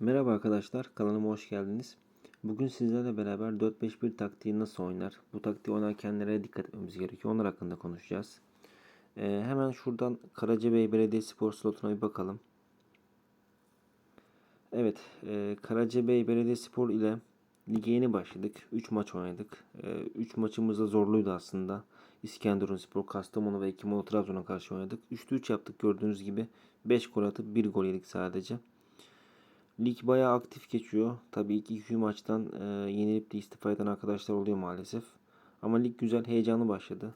Merhaba arkadaşlar, kanalıma hoş geldiniz. Bugün sizlerle beraber 4-5-1 taktiği nasıl oynar, bu taktiği oynarken nereye dikkat etmemiz gerekiyor onlar hakkında konuşacağız. Ee, hemen şuradan Karacabey Belediyespor slotuna bir bakalım. Evet, e, Karacabey Belediyespor ile lige yeni başladık. 3 maç oynadık. 3 maçımız da zorluydu aslında. İskenderunspor, Kastamonu ve Ekimoğlu Trabzon'a karşı oynadık. 3'te 3 yaptık gördüğünüz gibi. 5 gol atıp 1 gol yedik sadece. Lig bayağı aktif geçiyor. Tabii ilk iki maçtan e, yenilip de istifa eden arkadaşlar oluyor maalesef. Ama lig güzel, heyecanlı başladı.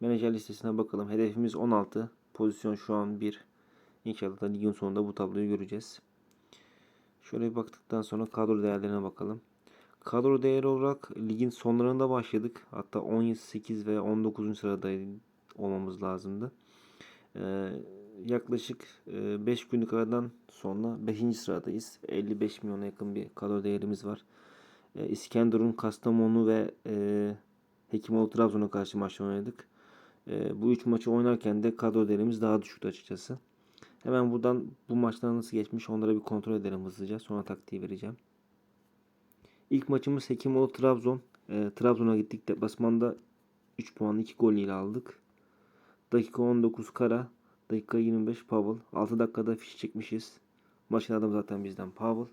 Menajer listesine bakalım. Hedefimiz 16. Pozisyon şu an 1. İnşallah da ligin sonunda bu tabloyu göreceğiz. Şöyle bir baktıktan sonra kadro değerlerine bakalım. Kadro değeri olarak ligin sonlarında başladık. Hatta 17, 8 ve 19. sırada olmamız lazımdı. Ee, yaklaşık 5 günlük aradan sonra 5. sıradayız. 55 milyona yakın bir kadro değerimiz var. Ee, İskenderun, Kastamonu ve e, Hekimoğlu Trabzon'a karşı maç oynadık. Bu 3 maçı oynarken de kadro değerimiz daha düşüktü açıkçası. Hemen buradan bu maçlar nasıl geçmiş onlara bir kontrol edelim hızlıca. Sonra taktiği vereceğim. İlk maçımız Hekimoğlu Trabzon. E, Trabzon'a gittik. Deplasmanda 3 puan 2 gol ile aldık. Dakika 19 Kara. Dakika 25 Pavel. 6 dakikada fiş çekmişiz. Maçın adamı zaten bizden Pavel.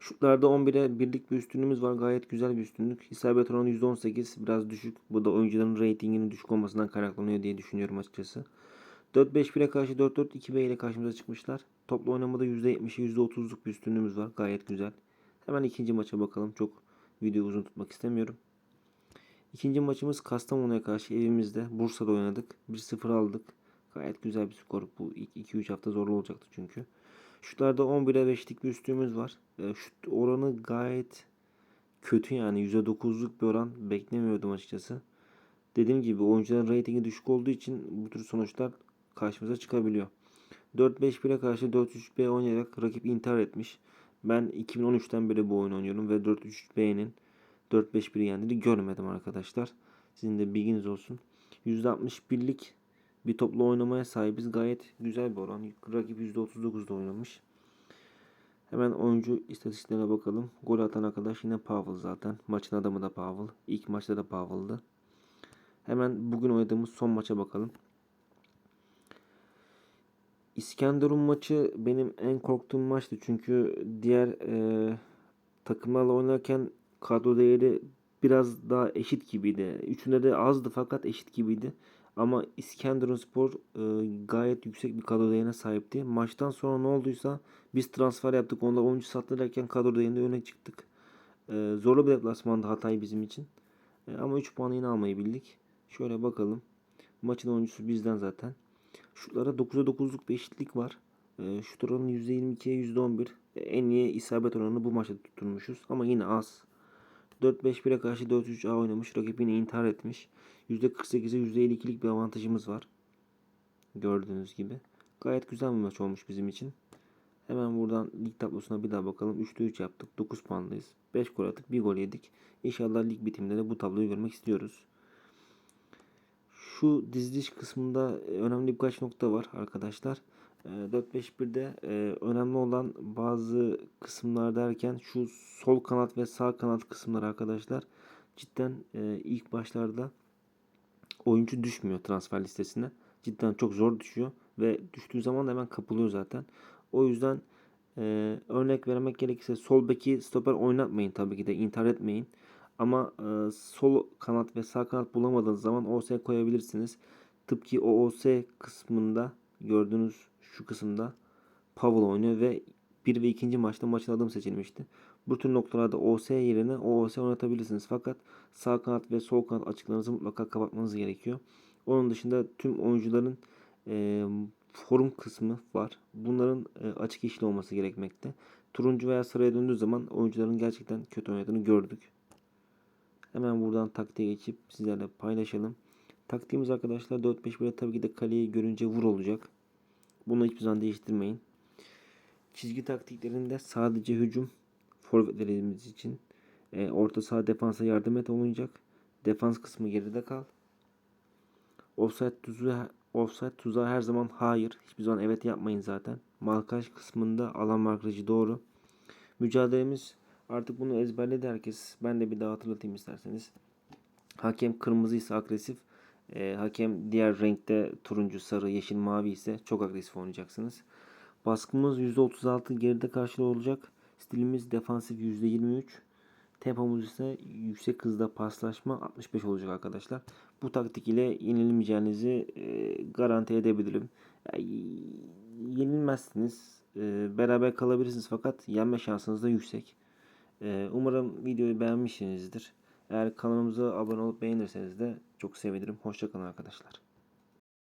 Şutlarda 11'e birlik bir üstünlüğümüz var. Gayet güzel bir üstünlük. İsabet oranı %18. Biraz düşük. Bu da oyuncuların reytinginin düşük olmasından kaynaklanıyor diye düşünüyorum açıkçası. 4-5-1'e karşı 4-4-2-B ile karşımıza çıkmışlar. Toplu oynamada %70'e %30'luk bir üstünlüğümüz var. Gayet güzel. Hemen ikinci maça bakalım. Çok videoyu uzun tutmak istemiyorum. İkinci maçımız Kastamonu'ya karşı evimizde. Bursa'da oynadık. 1-0 aldık. Gayet güzel bir skor. Bu ilk 2-3 hafta zorlu olacaktı çünkü. Şutlarda 11'e 5'lik bir üstümüz var. E, şut oranı gayet kötü yani. %9'luk bir oran beklemiyordum açıkçası. Dediğim gibi oyuncuların reytingi düşük olduğu için bu tür sonuçlar karşımıza çıkabiliyor. 4-5-1'e karşı 4-3-B oynayarak rakip intihar etmiş. Ben 2013'ten beri bu oyunu oynuyorum ve 4-3-B'nin 4-5-1'i yendiğini görmedim arkadaşlar. Sizin de bilginiz olsun. %61'lik bir toplu oynamaya sahibiz. Gayet güzel bir oran. Rakip %39'da oynamış. Hemen oyuncu istatistiklerine bakalım. Gol atan arkadaş yine Pavel zaten. Maçın adamı da Pavel. İlk maçta da Pavel'dı. Hemen bugün oynadığımız son maça bakalım. İskenderun maçı benim en korktuğum maçtı. Çünkü diğer e, takımlarla oynarken kadro değeri biraz daha eşit gibiydi. Üçünde de azdı fakat eşit gibiydi. Ama İskenderunspor e, gayet yüksek bir kadro değerine sahipti. Maçtan sonra ne olduysa biz transfer yaptık. Onlar oyuncu sattırırken kadro değerinde öne çıktık. E, zorlu bir deplasmanda Hatay bizim için. E, ama 3 puanı yine almayı bildik. Şöyle bakalım. Maçın oyuncusu bizden zaten. Şutlara 9'a 9'luk bir eşitlik var. E, şut oranı %22'ye %11. E, en iyi isabet oranını bu maçta tutturmuşuz. Ama yine az. 4-5-1'e karşı 4-3-A oynamış. Rakip yine intihar etmiş. %48'e %52'lik bir avantajımız var. Gördüğünüz gibi. Gayet güzel bir maç olmuş bizim için. Hemen buradan lig tablosuna bir daha bakalım. 3'te 3 yaptık. 9 puandayız. 5 gol attık. 1 gol yedik. İnşallah lig bitiminde de bu tabloyu görmek istiyoruz. Şu diziliş kısmında önemli birkaç nokta var arkadaşlar. 4-5-1'de e, önemli olan bazı kısımlar derken şu sol kanat ve sağ kanat kısımlar arkadaşlar cidden e, ilk başlarda oyuncu düşmüyor transfer listesine. Cidden çok zor düşüyor ve düştüğü zaman hemen kapılıyor zaten. O yüzden e, örnek vermek gerekirse sol beki stoper oynatmayın tabii ki de intihar etmeyin. Ama e, sol kanat ve sağ kanat bulamadığınız zaman OS koyabilirsiniz. Tıpkı o OS kısmında gördüğünüz şu kısımda Pavel oynuyor ve bir ve ikinci maçta maçın adım seçilmişti. Bu tür noktalarda OS yerine OOS oynatabilirsiniz. Fakat sağ kanat ve sol kanat açıklarınızı mutlaka kapatmanız gerekiyor. Onun dışında tüm oyuncuların e, forum kısmı var. Bunların e, açık işli olması gerekmekte. Turuncu veya sarıya döndüğü zaman oyuncuların gerçekten kötü oynadığını gördük. Hemen buradan taktiğe geçip sizlerle paylaşalım. Taktiğimiz arkadaşlar 4-5-1'e tabii ki de kaleyi görünce vur olacak. Bunu hiçbir zaman değiştirmeyin. Çizgi taktiklerinde sadece hücum forvetlerimiz için e, orta saha defansa yardım et olunacak. Defans kısmı geride kal. Offside tuzu offside tuzağı her zaman hayır. Hiçbir zaman evet yapmayın zaten. Markaj kısmında alan markajı doğru. Mücadelemiz artık bunu ezberledi herkes. Ben de bir daha hatırlatayım isterseniz. Hakem kırmızı ise agresif. Ee, hakem diğer renkte turuncu, sarı, yeşil, mavi ise çok agresif oynayacaksınız. Baskımız %36 geride karşılığı olacak. Stilimiz defansif %23. Tempomuz ise yüksek hızda paslaşma 65 olacak arkadaşlar. Bu taktik ile yenilmeyeceğinizi e, garanti edebilirim. Yani, yenilmezsiniz. E, beraber kalabilirsiniz fakat yenme şansınız da yüksek. E, umarım videoyu beğenmişsinizdir. Eğer kanalımıza abone olup beğenirseniz de çok sevinirim. Hoşçakalın arkadaşlar.